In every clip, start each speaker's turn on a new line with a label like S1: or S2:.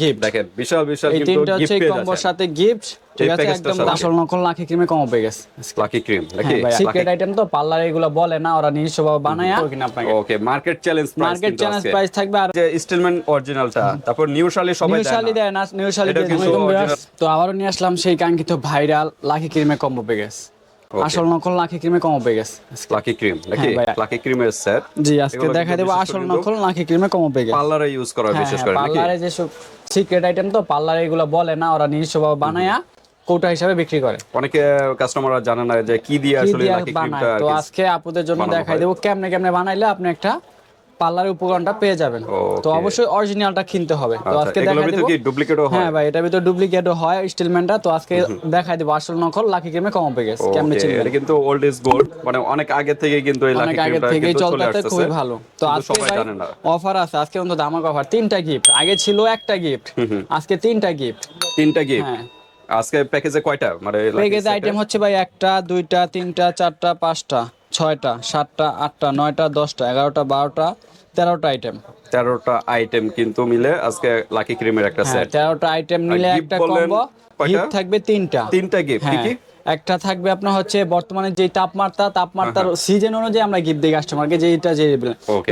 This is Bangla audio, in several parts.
S1: গিফট
S2: দেখেন বিশাল বিশাল
S1: এই তিনটা হচ্ছে কম্বোর সাথে গিফট ঠিক আছে একদম আসল নকল লাখি ক্রিমে কম পেয়ে গেছে
S2: লাকি ক্রিম নাকি?
S1: সিক্রেট আইটেম তো পার্লার এগুলো বলে না ওরা নিজস্ব ভাবে বানায়। কিনা আপনাকে।
S2: Okay market challenge price
S1: market challenge price থাকবে আর
S2: যে স্টিলম্যান অরিজিনালটা তারপর নিউ শালি সবাই
S1: নিউ শালি। দেয় না নিউ শালি দিয়ে তো আবারও নিয়ে আসলাম সেই কাঙ্ক্ষিত ভাইরাল লাখি ক্রিমে কম্বো পেয়ে গেছে। আসল নকল লাখি ক্রিমে কম পেয়ে গেছে
S2: লাকি ক্রিম নাকি?
S1: হ্যাঁ।
S2: লাকি ক্রিমের সেট
S1: জি আজকে
S2: দেখাই
S1: দেবো আসল নকল লাখি ক্রিমে কম পেয়ে গেছে।
S2: পার্লারে ইউজ করা হয় বিশেষ
S1: হ্যাঁ,
S2: করে নাকি?
S1: পার্লারে যে সব সিক্রেট আইটেম তো পার্লারে এগুলো বলে না ওরা নিজস্ব ভাবে বানায়া কোটা হিসাবে বিক্রি করে।
S2: অনেকে কাস্টমাররা জানে না যে কি দিয়ে আসলে লাকি ক্রিমটা
S1: তো আজকে আপুদের জন্য দেখাই দেব কেমনে কেমনে বানাইলে আপনি একটা পার্লারের উপকরণটা পেয়ে যাবেন। তো অবশ্যই অরিজিনালটা কিনতে হবে। তো আজকে দেখাই দেবো।
S2: ডুপ্লিকেটও হয়?
S1: হ্যাঁ ভাই এটা ভিতরে ডুপ্লিকেটও হয় স্টিলম্যানটা তো আজকে দেখাই দেবো। আসল নকল লাকি ক্রিমে কম পেয়ে গেছে কেমনে চিনবেন?
S2: এটা কিন্তু ওল্ড ইজ গোল্ড মানে অনেক আগে থেকে কিন্তু এই লাকি ক্রিমটা
S1: থেকেই
S2: কিন্তু চলে
S1: চলতেছে
S2: আসছে
S1: খুবই ভালো। তো আজকে ভাই অফার আছে। আজকে অন্তত আমার অফার তিনটা গিফট আগে ছিল একটা গিফট আজকে তিনটা গিফট
S2: তিনটা গিফট
S1: হ্যাঁ।
S2: আজকে প্যাকেজে কয়টা? মানে
S1: প্যাকেজ আইটেম হচ্ছে ভাই একটা দুইটা তিনটা চারটা পাঁচটা। ছয়টা সাতটা আটটা নয়টা দশটা এগারোটা বারোটা তেরোটা আইটেম
S2: তেরোটা আইটেম কিন্তু মিলে আজকে লাকি ক্রিমের একটা
S1: হ্যাঁ
S2: সেট
S1: তেরোটা আইটেম নিলে একটা কম্বো গিফট থাকবে তিনটা।
S2: তিনটা গিফট কি
S1: হ্যাঁ।
S2: কি?
S1: একটা থাকবে আপনার হচ্ছে বর্তমানে যে তাপমাত্রা তাপমাত্রার সিজন অনুযায়ী আমরা গিফট দিই কাস্টমারকে যেটা যে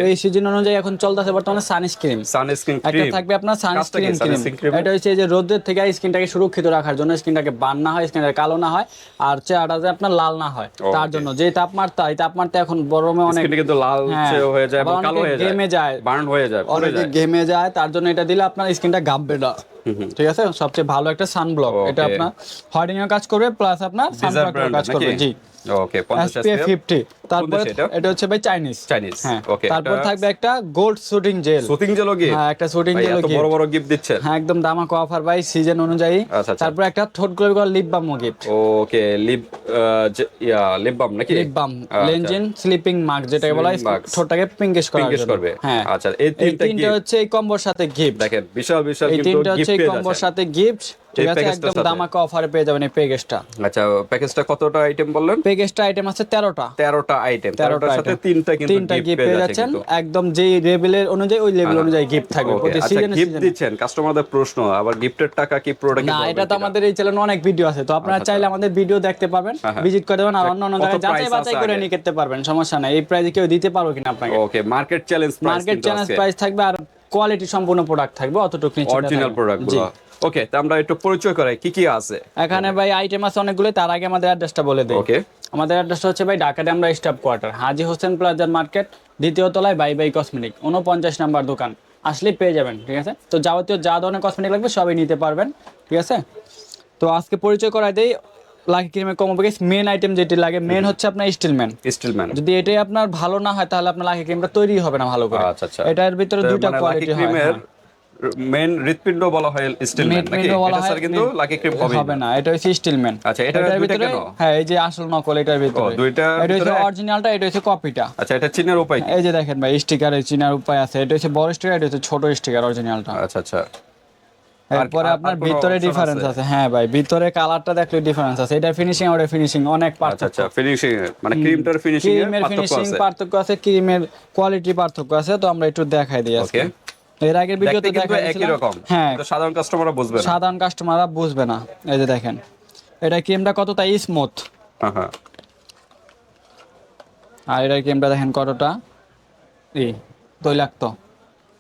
S1: এই সিজন অনুযায়ী এখন চলতেছে বর্তমানে সানস্ক্রিন
S2: সানস্ক্রিন
S1: একটা থাকবে আপনার সানস্ক্রিন ক্রিম এটা হচ্ছে যে রোদের থেকে স্কিনটাকে সুরক্ষিত রাখার জন্য স্কিনটাকে বান না হয় স্কিনটা কালো না হয় আর চেহারাটা যে আপনার লাল না হয়। তার জন্য যে তাপমাত্রা এই তাপমাত্রা এখন গরমে অনেক
S2: কিন্তু লাল
S1: হ্যাঁ,
S2: হয়ে যায় কালো হয়ে যায়।
S1: ঘেমে যায়।
S2: বার্ন হয়ে যায়
S1: অনেকে
S2: যায়।
S1: যায় তার জন্য এটা দিলে আপনার স্কিনটা গাববে না। ঠিক আছে? সবচেয়ে ভালো একটা সানব্লক এটা আপনার হোয়াইটেনিং এর কাজ করবে প্লাস আপনার সানব্লক কাজ করবে জি।
S2: ওকে 50
S1: SPF 50 তারপরে
S2: এটা?
S1: হচ্ছে ভাই চাইনিজ।
S2: Chinese,
S1: হ্যাঁ
S2: okay,
S1: তারপর থাকবে একটা gold soothing gel
S2: soothing gel gift
S1: হ্যাঁ একটা শুটিং জেল
S2: এত বড় বড় গিফট দিচ্ছেন।
S1: হ্যাঁ একদম দামাক অফার ভাই সিজন অনুযায়ী।
S2: আচ্ছা, আচ্ছা।
S1: তারপর একটা ঠোঁট গ্লো করা lip balm gift
S2: okay lip yeah lip balm নাকি?
S1: লিপ বাম
S2: আচ্ছা।
S1: স্লিপিং মার্ক যেটাকে বলা হয় ঠোঁটটাকে পিঙ্কিশ করার
S2: পিঙ্কিশ করবে।
S1: হ্যাঁ।
S2: আচ্ছা এই
S1: এই
S2: তিনটা
S1: হচ্ছে এই কম্বোর সাথে গিফট
S2: দেখেন বিশাল বিশাল
S1: এই
S2: কিন্তু
S1: তিনটা
S2: গিফট
S1: হচ্ছে এই কম্বোর সাথে গিফট ঠিক আছে একদম দামাকা অফারে পেয়ে যাবেন এই প্যাকেজটা
S2: আচ্ছা প্যাকেজটা কতটা আইটেম বললেন?
S1: প্যাকেজটা আইটেম আছে তেরোটা।
S2: তেরোটা আইটেম
S1: তেরোটা
S2: তেরোটার সাথে তিনটা কিন্তু
S1: তিনটা
S2: গিফট পেয়ে যাচ্ছেন
S1: একদম লেভেলের অনুযায়ী ওই লেভেল অনুযায়ী গিফট থাকবে। প্রতি
S2: আচ্ছা
S1: সিজনে
S2: গিফট দিচ্ছেন। কাস্টমারদের প্রশ্ন আবার গিফটের টাকা কি পুরোটা
S1: না এটা তো আমাদের এই চ্যানেলে অনেক ভিডিও আছে। তো আপনারা
S2: আচ্ছা,
S1: চাইলে আমাদের ভিডিও দেখতে পারবেন
S2: হ্যাঁ, হ্যাঁ।
S1: ভিজিট করে দেবেন আর অন্য অন্য জায়গায় যাচাই বাছাই করে নিয়ে করতে পারবেন সমস্যা নাই। এই প্রাইজে কেউ দিতে পারো কিনা আপনাকে?
S2: Okay market challenge price
S1: market challenge price থাকবে আর কোয়ালিটি সম্পূর্ণ প্রোডাক্ট থাকবে অতটুকু
S2: অরিজিনাল প্রোডাক্ট ওকে তা আমরা একটু পরিচয় করাই কি কি আছে?
S1: এখানে ভাই আইটেম আছে অনেকগুলো তার আগে আমাদের অ্যাড্রেসটা বলে দেই।
S2: ওকে
S1: আমাদের অ্যাড্রেসটা হচ্ছে ভাই ঢাকাতে আমরা স্টাফ কোয়ার্টার হাজি হোসেন প্লাজার মার্কেট দ্বিতীয় তলায় বাই বাই কসমেটিক উনপঞ্চাশ নাম্বার দোকান। আসলে পেয়ে যাবেন ঠিক আছে? তো যাবতীয় যা ধরনের কসমেটিক লাগবে সবই নিতে পারবেন ঠিক আছে? তো আজকে পরিচয় করাই দেই লাকি ক্রিমের কম প্যাকেজ মেন আইটেম যেটি লাগে মেন হচ্ছে আপনার স্টিলম্যান
S2: স্টিলম্যান
S1: যদি এটাই আপনার ভালো না হয় তাহলে আপনার লাকি ক্রিমটা তৈরি হবে না ভালো করে।
S2: আচ্ছা আচ্ছা।
S1: এটার ভিতরে
S2: মানে
S1: কোয়ালিটি হয়
S2: ক্রিমের
S1: হ্যাঁ।
S2: মেন হৃৎপিণ্ড বলা হয় নাকি? এটা স্যার কিন্তু লাকি ক্রিম হবে।
S1: হবে না এটা হচ্ছে স্টিলম্যান
S2: আচ্ছা, এটার দুইটা কেন?
S1: হ্যাঁ এই যে আসল নকল এটার ভিতরে।
S2: দুইটার
S1: এটা হচ্ছে অরিজিনালটা এটা হচ্ছে কপিটা
S2: আচ্ছা এটা চিনের উপায়
S1: এই যে দেখেন ভাই স্টিকার চিনার উপায় আছে। এটা হচ্ছে বড় স্টিকার এটা হচ্ছে ছোট স্টিকার অরিজিনালটা
S2: আচ্ছা আচ্ছা।
S1: এরপরে
S2: আর-
S1: আপনার ভিতরে ডিফারেন্স
S2: আছে?
S1: হ্যাঁ ভাই ভিতরে কালারটা দেখলে ডিফারেন্স আছে। এটা ফিনিশিং আর ফিনিশিং অনেক
S2: আচ্ছা
S1: পার্থক্য।
S2: আচ্ছা ফিনিশিং মানে ক্রিমটার ফিনিশিং এর পার্থক্য আছে।
S1: ক্রিমের কোয়ালিটি পার্থক্য আছে তো আমরা একটু দেখাই দিই আজকে. এর আগের ভিডিওতে দেখাই
S2: একই রকম।
S1: হ্যাঁ।
S2: সাধারণ কাস্টমাররা বুঝবে না।
S1: সাধারণ কাস্টমাররা বুঝবে না। এই যে দেখেন এটা ক্রিমটা কতটা স্মুথ
S2: হ্যাঁ হ্যাঁ।
S1: আর এটার ক্রিমটা দেখেন কতটা এই তৈলাক্ত।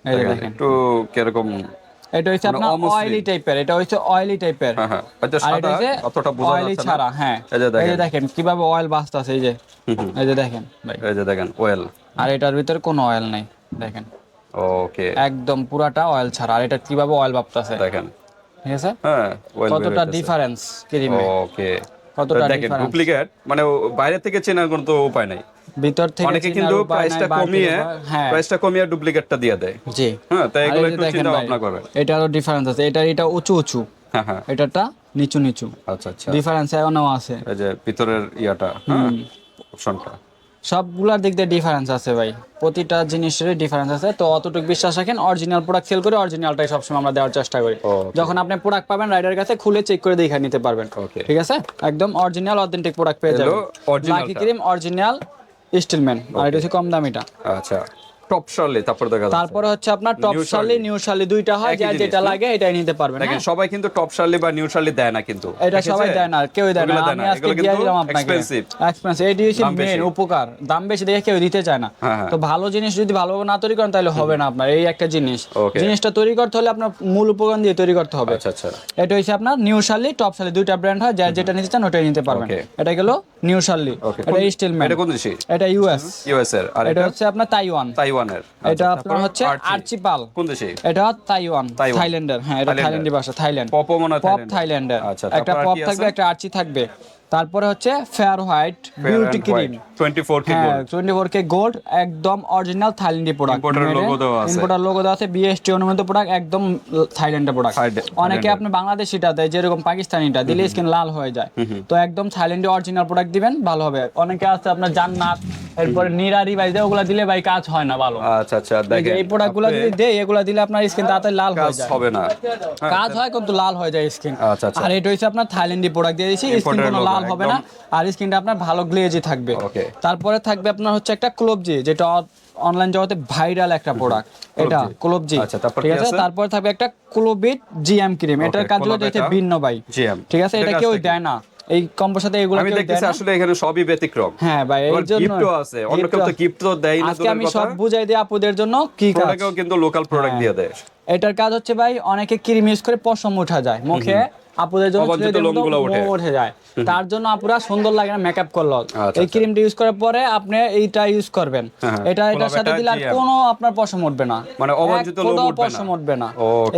S1: এই যে দেখেন
S2: একটু কীরকম
S1: এটা হচ্ছে
S2: মানে
S1: আপনার অয়েলি টাইপের এটা হচ্ছে অয়েলি টাইপের
S2: হ্যাঁ হ্যাঁ।
S1: আর এটা হচ্ছে অয়েলি
S2: যাচ্ছে
S1: ছাড়া হ্যাঁ।
S2: এই যে দেখেন।
S1: কীভাবে অয়েল বাঁচতেছে এই যে। এই যে দেখেন
S2: এই যে দেখেন ওয়েল
S1: আর এটার ভিতরে কোনো অয়েল নেই দেখেন।
S2: ওকে
S1: একদম পুরাটা অয়েল ছাড়া। আর এটা কীভাবে অয়েল ভাবতেছে?
S2: দেখেন।
S1: ঠিক আছে?
S2: হ্যাঁ
S1: কতটা ডিফারেন্স ক্রিমে
S2: ওকে
S1: কতটা
S2: দেখেন ডুপ্লিকেট মানে বাইরে থেকে চেনার কোনো তো উপায় নাই।
S1: ভিতর থেকে
S2: অনেকে কিন্তু প্রাইসটা কমিয়ে
S1: হ্যাঁ।
S2: প্রাইসটা কমিয়ে ডুপ্লিকেটটা দিয়ে দেয়।
S1: জি।
S2: হ্যাঁ তাই এগুলো একটু চিন্তা ভাবনা করবেন।
S1: এটারও ডিফারেন্স আছে। এটা এটা উঁচু উঁচু।
S2: হ্যাঁ হ্যাঁ।
S1: এটাটা নিচু নিচু।
S2: আচ্ছা আচ্ছা।
S1: ডিফারেন্স এমনও আছে।
S2: এই যে ভিতরের ইয়াটা হ্যাঁ অপশনটা
S1: সবগুলার দিক দিয়ে ডিফারেন্স আছে ভাই। প্রতিটা জিনিসের ডিফারেন্স আছে। তো অতটুকু বিশ্বাস রাখেন অরিজিনাল প্রোডাক্ট সেল করে অরিজিনালটাই সবসময় আমরা দেওয়ার চেষ্টা করি। যখন আপনি প্রোডাক্ট পাবেন রাইডার কাছে খুলে চেক করে দেখে নিতে পারবেন। ঠিক আছে? একদম অরিজিনাল অথেন্টিক প্রোডাক্ট পেয়ে যাবেন। লাকি। ক্রিম অরিজিনাল স্টিলম্যান আর এটা হচ্ছে কম দামিটা।
S2: আচ্ছা। টপ শার্লি তারপর দেখা যাচ্ছে।
S1: তারপরে হচ্ছে আপনার টপ শালি। নিউ শালি দুইটা হয়
S2: জিনিস,
S1: যেটা লাগে এটাই নিতে পারবেন
S2: দেখেন
S1: হ্যাঁ?
S2: সবাই কিন্তু টপ শার্লি বা নিউ শার্লি দেয় না কিন্তু।
S1: এটা সবাই দেয় না কেউ দেয় না। আমি আজকে দিয়ে দিলাম আপনাকে। এক্সপেন্সিভ এটি হচ্ছে মেন উপকার। দাম বেশি দেখে কেউ দিতে চায় না।
S2: হ্যাঁ, হ্যাঁ।
S1: তো ভালো জিনিস যদি ভালোভাবে না তৈরি করেন তাহলে হবে না আপনার। এই একটা জিনিস। জিনিসটা তৈরি করতে হলে আপনার মূল উপকরণ দিয়ে তৈরি করতে হবে।
S2: আচ্ছা আচ্ছা।
S1: এটা হচ্ছে আপনার নিউ শার্লি টপ শার্লি দুইটা ব্র্যান্ড হয় যার যেটা নিতে চান ওটাই নিতে পারবেন। এটা গেল নিউ
S2: ওকে
S1: এটা স্টিলম্যান
S2: এটা কোন দেশি?
S1: এটা ইউএস
S2: ইউএস এর। আর
S1: এটা
S2: এটা?
S1: হচ্ছে আপনার তাইওয়ান
S2: তাইওয়ানের।
S1: এটা
S2: আচ্ছা,
S1: আপনার হচ্ছে
S2: আর্চি।
S1: আর্চিপাল।
S2: কোন দেশে?
S1: এটা তাইওয়ান। থাইল্যান্ডের। হ্যাঁ এটা
S2: থাইল্যান্ডের।
S1: থাইল্যান্ডি ভাষা থাইল্যান্ড।
S2: পপ মনে হয়
S1: পপ
S2: থাইল্যান্ডের। আচ্ছা,
S1: একটা পপ থাকবে একটা আর্চি থাকবে। তারপরে হচ্ছে fair white beauty cream
S2: 24 K gold
S1: twenty four K gold একদম অরিজিনাল থাইল্যান্ডি প্রোডাক্ট
S2: Importer logo দেওয়া আছে।
S1: ইম্পোর্টার লোগো দেওয়া আছে বিএসটি অনুমোদিত প্রোডাক্ট একদম থাইল্যান্ডের প্রোডাক্ট অনেকে। আপনি বাংলাদেশিটা দেয় যেরকম পাকিস্তানিটা দিলে স্কিন লাল হয়ে যায়। তো একদম থাইল্যান্ডে অরিজিনাল প্রোডাক্ট দিবেন ভালো হবে। অনেকে আছে আপনার জান্নাত এরপরে নিরারি ভাই দেয় ওগুলা দিলে ভাই কাজ হয় না ভালো।
S2: আচ্ছা আচ্ছা দেখেন
S1: এই প্রোডাক্টগুলো যদি দেয় এগুলা দিলে আপনার স্কিন তাড়াতাড়ি লাল হয়ে
S2: কাজ
S1: যায়।
S2: হবে না।
S1: কাজ হয় কিন্তু লাল হয়ে যায় স্কিন
S2: আচ্ছা, আচ্ছা।
S1: আর এটা হচ্ছে আপনার থাইল্যান্ডি প্রোডাক্ট দিয়ে দিয়েছি স্কিন কোনো
S2: logo,
S1: লাল হবে না। আর স্কিনটা আপনার ভালো গ্লেজি থাকবে। তারপরে থাকবে আপনার হচ্ছে একটা ক্লোবজি যেটা অনলাইন জগতে ভাইরাল একটা প্রোডাক্ট এটা ক্লোবজি
S2: আচ্ছা,
S1: ঠিক আছে? তারপরে থাকবে একটা ক্লোবিট জিএম ক্রিম এটার
S2: কাজ
S1: দিয়েছে
S2: এটা?
S1: ভিন্ন ভাই। ঠিক আছে? এটা কেউ দেয় না। এই কম্পোর সাথে এগুলো
S2: আমি দেখতেছি আসলে এখানে সবই ব্যতিক্রম।
S1: হ্যাঁ ভাই এই জন্য
S2: গিফটও আছে। অন্য কেউ তো
S1: gift-
S2: গিফট তো দেয় না
S1: আজকে আমি সব বুঝাই দিই আপুদের জন্য কি কাজ।
S2: কিন্তু লোকাল প্রোডাক্ট
S1: হ্যাঁ।
S2: দিয়ে দেয়।
S1: এটার কাজ হচ্ছে ভাই অনেকে ক্রিম ইউজ করে পশম উঠা যায়। মুখে আপুদের জন্য উঠে যায়। তার জন্য আপুরা সুন্দর লাগে না মেকআপ করল।
S2: আচ্ছা,
S1: এই ক্রিমটা ইউজ করার পরে আপনি এইটা ইউজ করবেন।
S2: হ্যাঁ,
S1: এটা এটার সাথে দিলে আর কোনো আপনার পশম উঠবে না।
S2: মানে অবাঞ্ছিত লোম উঠবে না?
S1: পশম উঠবে না।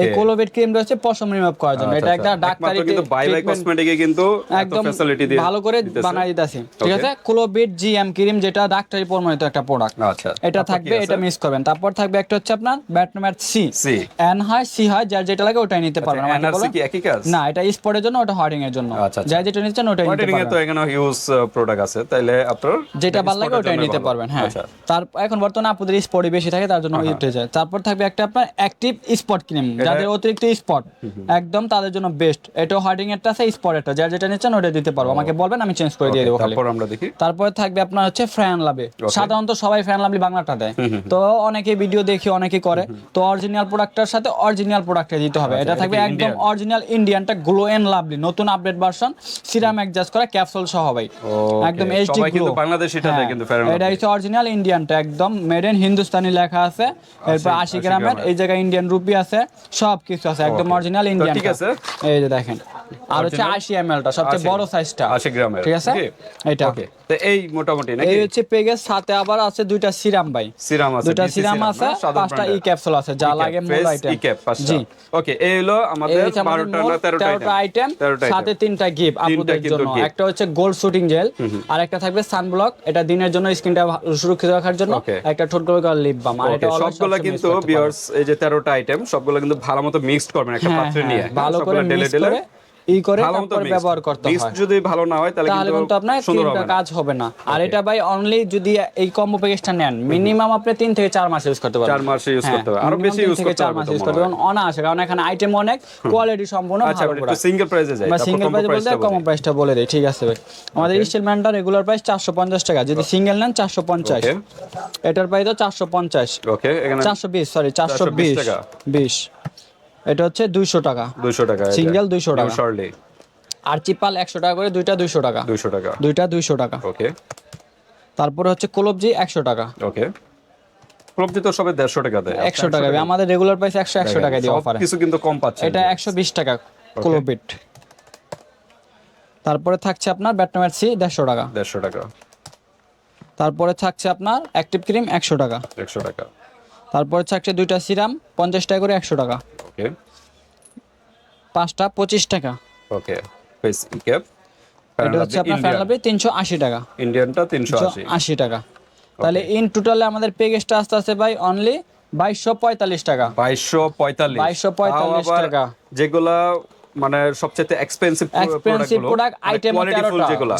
S1: এই কোলোবেট ক্রিম রয়েছে পশম রিমুভ করার জন্য। এটা একটা ডাক্তারি
S2: আচ্ছা, কিন্তু বাই বাই কসমেটিকে কিন্তু
S1: একদম
S2: ফ্যাসিলিটি দিয়ে
S1: ভালো করে বানাই দিতেছি। ঠিক. আছে? ক্লোবিট জিএম ক্রিম যেটা ডাক্তারি প্রমাণিত একটা প্রোডাক্ট
S2: আচ্ছা।
S1: এটা থাকবে এটা মিস করবেন। তারপর থাকবে একটা হচ্ছে আপনার ব্যাটম্যাট সি
S2: সি
S1: এন হয় সি হয় যার যেটা লাগে ওটাই নিতে পারবেন
S2: এনআরসি কি একই কাজ?
S1: না এটা স্পটের জন্য ওটা হোয়ার্ডিং এর জন্য।
S2: আচ্ছা, আচ্ছা।
S1: যার যেটা নিচ্ছেন ওটাই নিতে
S2: এ তো এখানে হিউজ প্রোডাক্ট আছে তাইলে আপনার
S1: যেটা ভালো লাগে ওটাই নিতে পারবেন হ্যাঁ।
S2: আচ্ছা।
S1: তার এখন বর্তমানে আপনাদের বেশি থাকে তার জন্য উঠে যায়। তারপর থাকবে একটা আপনার অ্যাক্টিভ স্পট ক্রিম যাদের অতিরিক্ত স্পট একদম তাদের জন্য বেস্ট এটা হোয়ার্ডিং এরটা আছে স্পট একটা যার যেটা নিচ্ছেন ওটা দিতে পারব। আমাকে বলবেন আমি চেঞ্জ করে দিয়ে দেবো
S2: তারপর আমরা দেখি।
S1: তারপরে থাকবে আপনার হচ্ছে ফ্যান লাভে সাধারণত সবাই ফ্যান লাভলি বাংলাটা দেয়। তো অনেকে ভিডিও দেখি অনেকে করে। তো অরিজিনাল প্রোডাক্টটার সাথে অরিজিনাল প্রোডাক্টটা দিতে হবে। এটা থাকবে একদম অরিজিনাল ইন্ডিয়ানটা গ্লো এন্ড লাভলি নতুন আপডেট ভার্সন সিরাম অ্যাডজাস্ট করা ক্যাপসুল সহ ভাই। একদম এইচডি
S2: কিন্তু
S1: বাংলাদেশ
S2: এটা দেয় কিন্তু ফেরানো
S1: এটা হচ্ছে অরিজিনাল ইন্ডিয়ানটা একদম মেড ইন হিন্দুস্তানি লেখা আছে। এরপর
S2: আশি-
S1: আশি
S2: আশি
S1: গ্রামের
S2: গ্রামের।
S1: এই জায়গায় ইন্ডিয়ান রুপি আছে সব কিছু আছে একদম অরিজিনাল ইন্ডিয়ান
S2: ঠিক আছে।
S1: এই যে দেখেন। আর হচ্ছে
S2: Original?
S1: আশি এম টা সবচেয়ে বড় সাইজটা
S2: 80 গ্রামের।
S1: ঠিক আছে? এটা।
S2: ওকে। তো এই মোটামুটি
S1: এই হচ্ছে পেগের সাথে আবার আছে দুইটা সিরাম ভাই।
S2: সিরাম আছে
S1: দুইটা সিরাম আছে পাঁচটা ই ক্যাপসুল আছে যা লাগে মূল আইটেম
S2: E-cap, পাঁচটা।
S1: জি।
S2: ওকে এই হলো আমাদের 12টা না 13টা
S1: 13টা আইটেম সাথে তিনটা গিফট
S2: কিন্তু
S1: জন্য। একটা হচ্ছে গোল্ড শুটিং জেল আর একটা থাকবে সানব্লক এটা দিনের জন্য স্কিনটা সুরক্ষিত রাখার জন্য। একটা ঠোঁট গোল লিপ বাম আর এটা
S2: সবগুলা কিন্তু। ভিউয়ার্স এই যে 13টা আইটেম সবগুলা কিন্তু ভালো মতো মিক্সড করবেন একটা
S1: হ্যাঁ,
S2: পাত্রে
S1: হ্যাঁ,
S2: নিয়ে।
S1: ভালো করে মিক্স করে ই করে তারপর ব্যবহার করতে হয়।
S2: যদি ভালো না হয় তাহলে
S1: কিন্তু আপনার ক্রিমটা কাজ হবে না। আর এটা ভাই অনলি যদি এই কম্বো প্যাকেজটা নেন মিনিমাম আপনি তিন থেকে চার মাস ইউজ করতে পারবেন।
S2: চার মাস ইউজ
S1: হ্যাঁ,
S2: করতে হবে।
S1: আরও
S2: বেশি ইউজ করতে হবে
S1: মাস ইউজ করতে
S2: হয়।
S1: পারবেন। অনায়াসে কারণ এখানে আইটেম অনেক কোয়ালিটি সম্পূর্ণ
S2: আচ্ছা একটু সিঙ্গেল প্রাইসে যাই। তারপর
S1: সিঙ্গেল
S2: কম্বো
S1: প্রাইস বলতে
S2: প্রাইসটা
S1: কম প্রাইসটা বলে। দেই ঠিক আছে ভাই। আমাদের স্টিল ম্যানটা রেগুলার প্রাইস চারশো পঞ্চাশ টাকা। যদি সিঙ্গেল নেন চারশো পঞ্চাশ।
S2: Okay.
S1: এটার প্রাইস চারশো পঞ্চাশ।
S2: ওকে এখানে
S1: চারশো বিশ সরি চারশো
S2: 420
S1: বিশ।
S2: টাকা।
S1: বিশ। এটা হচ্ছে দুইশো টাকা।
S2: 200 টাকা
S1: সিঙ্গেল 200 টাকা।
S2: শার্লি
S1: আর চিপাল একশো টাকা করে দুইটা দুইশো টাকা।
S2: 200 টাকা।
S1: দুইটা দুইশো টাকা।
S2: ওকে
S1: তারপরে হচ্ছে কলবজি একশো টাকা।
S2: ওকে প্রবজি তো সবে 150 টাকা দেয়।
S1: একশো টাকা আমাদের রেগুলার প্রাইস একশো একশো টাকা দিয়ে অফারে
S2: কিছু কিন্তু কম পাচ্ছে
S1: এটা একশো বিশ টাকা কোলোবিট তারপরে থাকছে আপনার ব্যাটমেট সি দেড়শো টাকা।
S2: 150 টাকা।
S1: তারপরে থাকছে আপনার অ্যাক্টিভ ক্রিম একশো টাকা।
S2: 100 টাকা।
S1: তারপরে থাকছে দুইটা সিরাম পঞ্চাশ টাকা করে একশো টাকা।
S2: ওকে।
S1: পাঁচটা পঁচিশ টাকা।
S2: ওকে ক্যাপ
S1: এটা হচ্ছে আপনার তিনশো আশি টাকা।
S2: ইন্ডিয়ানটা 380
S1: আশি। টাকা। তাহলে ইন টোটালে আমাদের প্যাকেজটা আসতে আসতে ভাই অনলি বাইশশো পঁয়তাল্লিশ টাকা।
S2: 2245
S1: 2245
S2: তাও আবার
S1: টাকা।
S2: যেগুলা মানে সবচেয়ে এক্সপেন্সিভ
S1: এক্সপেন্সিভ প্রোডাক্ট আইটেম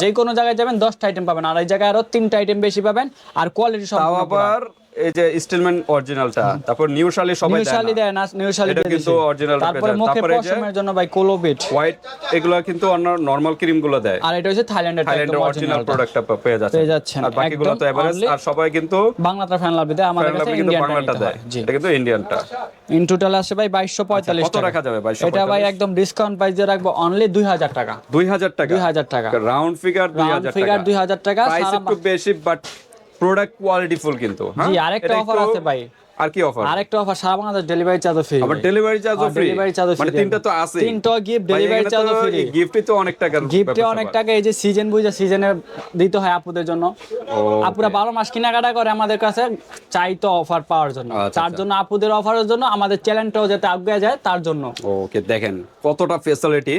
S1: যে কোনো জায়গায় যাবেন দশটা আইটেম পাবেন। আর এই জায়গায় আরও তিনটা আইটেম বেশি পাবেন। আর কোয়ালিটি সব
S2: আবার এই যে স্টিলম্যান অরিজিনালটা তারপর নিউ শালি সবাই
S1: নিউ শালি দেয় না নিউ শালি
S2: এটা কিন্তু original
S1: তারপরে মুখে পশমের জন্য ভাই কোলোবিট
S2: হোয়াইট এগুলো কিন্তু অন্য নরমাল ক্রিমগুলো দেয়।
S1: আর এটা হচ্ছে থাইল্যান্ডের
S2: থাইল্যান্ডের অরিজিনাল প্রোডাক্টটা পেয়ে যাচ্ছে
S1: পেয়ে যাচ্ছেন,
S2: আর বাকিগুলো তো এভারেজ আর সবাই কিন্তু
S1: বাংলাটা ফ্যান লাভ দেয় আমাদের কাছে
S2: বাংলাটা দেয়। এটা কিন্তু ইন্ডিয়ানটা
S1: ইন টোটাল আসে ভাই বাইশশো পঁয়তাল্লিশ
S2: কত রাখা যাবে 2245?
S1: এটা ভাই একদম ডিসকাউন্ট প্রাইস রাখব অনলি দুই হাজার টাকা।
S2: দুই হাজার টাকা?
S1: দুই হাজার টাকা।
S2: রাউন্ড ফিগার দুই
S1: রাউন্ড
S2: হাজার
S1: ফিগার দুই হাজার টাকা
S2: প্রাইস একটু বেশি বাট প্রোডাক্ট কোয়ালিটি ফুল কিন্তু হ্যাঁ
S1: জি, আরেকটা
S2: অফার
S1: আছে ভাই।
S2: আর কি অফার
S1: আরেকটা অফার সারা বাংলাদেশ ডেলিভারি চার্জ ফ্রি
S2: আবার ডেলিভারি চার্জও ফ্রি
S1: ডেলিভারি চার্জ
S2: মানে তিনটা তো আছে
S1: তিনটা গিফট ডেলিভারি চার্জ ফ্রি
S2: তো অনেক
S1: গিফটে অনেক টাকা এই যে সিজন বুঝে সিজনে দিতে হয় আপুদের জন্য। আপুরা বারো মাস কেনাকাটা করে আমাদের কাছে চাই তো অফার পাওয়ার জন্য।
S2: আচ্ছা,
S1: তার জন্য আপুদের অফারের জন্য আমাদের চ্যালেঞ্জটাও যাতে আগে যায় তার জন্য।
S2: ওকে দেখেন কতটা ফেসিলিটি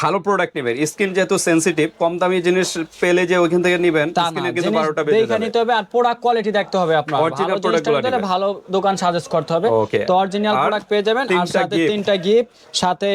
S2: ভালো প্রোডাক্ট নেবেন। স্কিন যেহেতু সেনসিটিভ কম দামি জিনিস পেলে যে ওইখান থেকে নেবেন
S1: তা
S2: কিন্তু
S1: জিনিস
S2: বারোটা বেজে
S1: দেখে নিতে হবে আর প্রোডাক্ট কোয়ালিটি দেখতে হবে আপনার। ভালো
S2: নেবেন।
S1: ভালো দোকান সাজেস্ট করতে হবে। তো অরিজিনাল প্রোডাক্ট পেয়ে যাবেন। আর সাথে তিনটা গিফট সাথে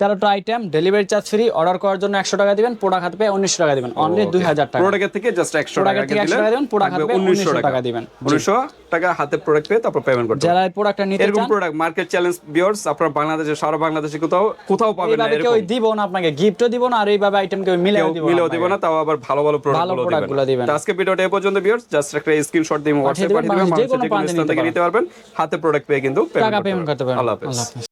S1: তেরোটা item delivery charge free order করার জন্য একশো টাকা দিবেন হাতে পেয়ে উনিশশো টাকা দিবেন। অনলি দুই হাজার টাকা।
S2: প্রোডাক্টের থেকে জাস্ট একশো টাকা
S1: থেকে 100 টাকা দিবেন, হাতে পেয়ে 1900 টাকা। দিবেন।
S2: উনিশশো টাকা হাতে প্রোডাক্ট পেয়ে তারপর পেমেন্ট করতে
S1: যারা এই প্রোডাক্টটা নিতে
S2: এরকম প্রোডাক্ট মার্কেট চ্যালেঞ্জ বিয়ার্স আপনারা বাংলাদেশে সারা বাংলাদেশে কোথাও কোথাও পাবেন না
S1: এইভাবে কেউ
S2: এরকম
S1: দিব না আপনাকে গিফটও দিব না আর এইভাবে আইটেম কেউ মিলেও দিব
S2: মিলেও দিব না তাও আবার ভালো ভালো প্রোডাক্ট
S1: ভালো
S2: গুলো
S1: product গুলো
S2: দিবেন। তো আজকে ভিডিওটা এই পর্যন্ত বিয়ার্স জাস্ট একটা স্ক্রিনশট দিয়ে হোয়াটসঅ্যাপ পাঠিয়ে দিবেন
S1: যে
S2: মানুষের
S1: কোনো
S2: যে কোনো স্থান
S1: নিতে
S2: থেকে নিতে পারবেন হাতে প্রোডাক্ট পেয়ে কিন্তু
S1: টাকা পেমেন্ট করতে
S2: হাফেজ।
S1: আল্লাহ হাফেজ।